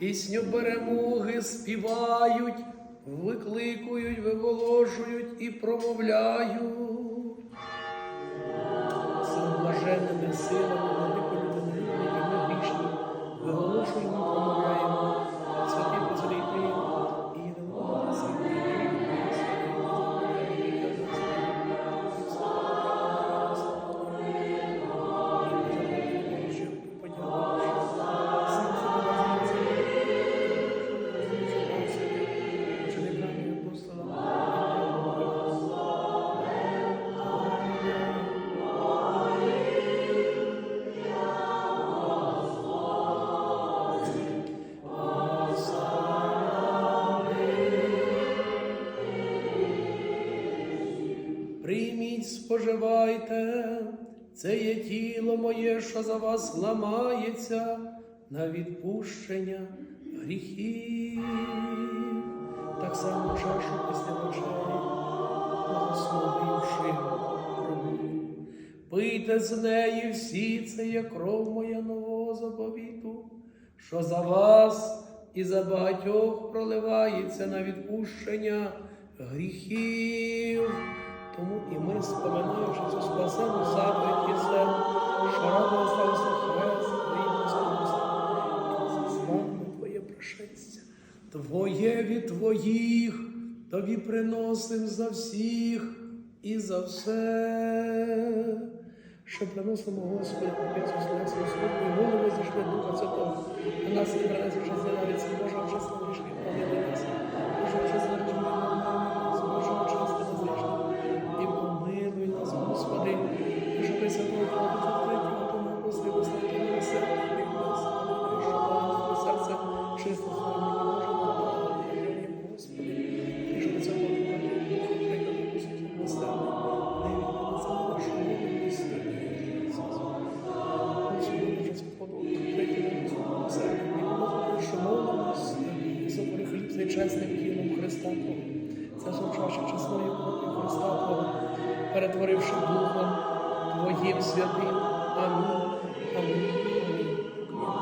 пісню перемоги співають, викликують, виголошують і промовляють. Цими блаженними силами, Прийміть, споживайте, це є тіло моє, що за вас ламається на відпущення гріхів. Так само чашу після вечері, благословивши пробую. Пийте з неї всі, це є кров моя нового заповіту, що за вас і за багатьох проливається на відпущення гріхів. Тому і ми, споминаючи цю спасену заповідь і це, що радо оставився хрест, з Твоє пришестя, Твоє від Твоїх, Тобі приносим за всіх і за все. Що приносимо Господи, Славці Господь, і молимо зійшли Духа Святого, а нас не принесе вже Нечесним тілом Христа Твого, це зовчавши чесною кров'ю Христа Твого, перетворивши Духом Твоїм святим. Амінь. Амінь.